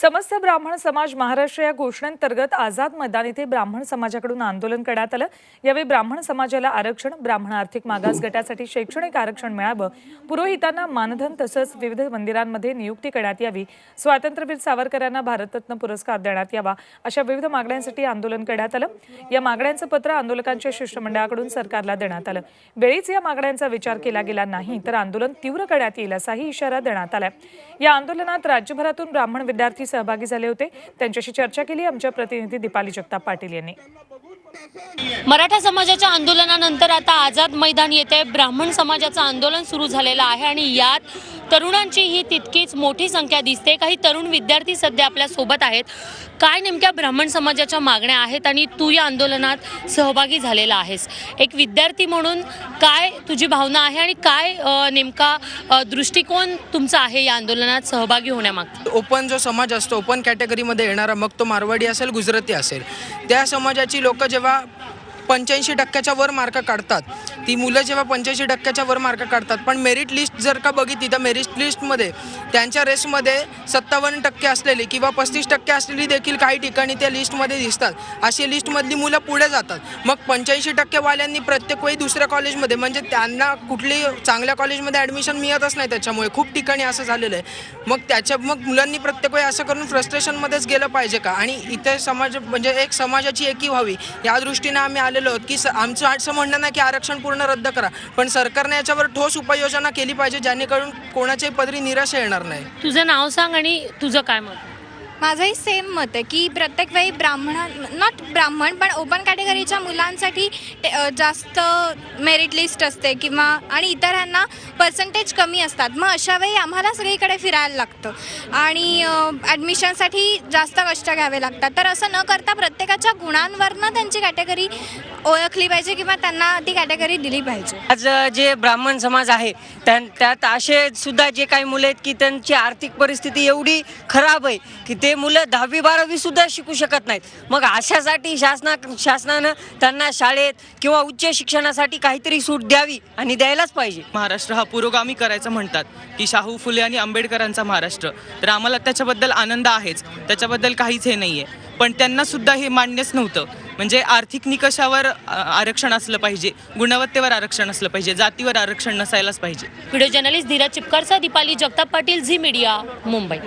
समस्त ब्राह्मण समाज महाराष्ट्र या घोषणेअंतर्गत आझाद मैदान येथे ब्राह्मण समाजाकडून आंदोलन करण्यात आलं. यावेळी ब्राह्मण समाजाला आरक्षण ब्राह्मण आर्थिक मागास गटासाठी शैक्षणिक आरक्षण मिळावं पुरोहितांना मानधन तसंच विविध मंदिरांमध्ये नियुक्ती करण्यात यावी स्वातंत्र्यवीर सावरकरांना भारतरत्न पुरस्कार देण्यात यावा अशा विविध मागण्यांसाठी आंदोलन करण्यात आलं. या मागण्यांचं पत्र आंदोलकांच्या शिष्टमंडळाकडून सरकारला देण्यात आलं. वेळीच या मागण्यांचा विचार केला गेला नाही तर आंदोलन तीव्र करण्यात येईल असाही इशारा देण्यात आलाय. या आंदोलनात राज्यभरातून ब्राह्मण विद्यार्थी सहभागी झाले होते. त्यांच्याशी चर्चा केली आमच्या प्रतिनिधी दीपाली जगताप पाटील यांनी. मराठा समाजाच्या आंदोलनानंतर आता आझाद मैदान येथे ब्राह्मण समाजाचं आंदोलन सुरू झालेलं आहे आणि यात तरुणांची ही तितकीच मोठी संख्या दिसते. काही तरुण विद्यार्थी सध्या आपल्यासोबत आहेत. काय नेमक्या ब्राह्मण समाजाच्या मागण्या आहेत आणि तू या आंदोलनात सहभागी झालेला आहेस? एक विद्यार्थी म्हणून काय तुझी भावना आहे आणि काय नेमका दृष्टिकोन तुमचा आहे या आंदोलनात सहभागी होण्यामागचा? ओपन जो समाज असतो ओपन कॅटेगरीमध्ये येणारा मग तो मारवाडी असेल गुजराती असेल त्या समाजाची लोक जेव्हा पंच्याऐंशी टक्क्याच्या वर मार्क काढतात. ती मुलं जेव्हा पंच्याऐंशी टक्क्याच्या वर मार्क काढतात पण मेरिट लिस्ट जर का बघितली तर मेरिट लिस्टमध्ये त्यांच्या रेसमध्ये सत्तावन्न टक्के असलेली किंवा पस्तीस टक्के असलेली देखील काही ठिकाणी त्या लिस्टमध्ये दिसतात. अशी लिस्टमधली मुलं पुढे जातात. मग पंच्याऐंशी टक्केवाल्यांनी प्रत्येक वेळी दुसऱ्या कॉलेजमध्ये म्हणजे त्यांना कुठली चांगल्या कॉलेजमध्ये ॲडमिशन मिळतच नाही त्याच्यामुळे. खूप ठिकाणी असं झालेलं आहे. मग त्याच्या मग मुलांनी प्रत्येक वेळी असं करून फ्रस्ट्रेशनमध्येच गेलं पाहिजे का? आणि इथे समाज म्हणजे एक समाजाची एकी व्हावी. या दृष्टीने आम्ही आलेलो आहोत की आमचं असं म्हणणं नाही की आरक्षण पूर्ण रद्द करा. पण सरकारने याच्यावर ठोस उपाययोजना केली पाहिजे जेणेकरून कोणाच्याही पदरी निराशा येणार नाही. तुझं नाव सांग आणि तुझं काय मत? माझंही सेम मत आहे की प्रत्येक वेळी ब्राह्मण नॉट ब्राह्मण पण ओपन कॅटेगरीच्या मुलांसाठी ते, जास्त मेरिट लिस्ट असते किंवा आणि इतरांना पर्सेंटेज कमी असतात. मग अशा वेळी आम्हाला सगळीकडे फिरायला लागतं. आणि ॲडमिशनसाठी जास्त कष्ट घ्यावे लागतात. तर असं न करता प्रत्येकाच्या गुणांवरनं त्यांची कॅटेगरी ओळखली पाहिजे किंवा त्यांना ती कॅटेगरी दिली पाहिजे. आज जे ब्राह्मण समाज आहे त्यां त्यात असे सुद्धा जे काही मुलं आहेत की त्यांची आर्थिक परिस्थिती एवढी खराब आहे की ते मुलं दहावी बारावी सुद्धा शिकू शकत नाहीत. मग अशासाठी शासना शासनानं त्यांना शाळेत किंवा उच्च शिक्षणासाठी काहीतरी सूट द्यावी आणि द्यायलाच पाहिजे. महाराष्ट्र हा पुरोगामी करायचं म्हणतात. की शाहू फुले आणि आंबेडकरांचा महाराष्ट्र. तर आम्हाला त्याच्याबद्दल आनंद आहेच. त्याच्याबद्दल काहीच हे नाही आहे पण त्यांना सुद्धा हे मान्यच नव्हतं. म्हणजे आर्थिक निकषावर आरक्षण असलं पाहिजे. गुणवत्तेवर आरक्षण असलं पाहिजे. जातीवर आरक्षण नसायलाच पाहिजे. व्हिडिओ जर्नलिस्ट धीरज चिपकरचा दीपाली जगताप पाटील झी मीडिया मुंबई.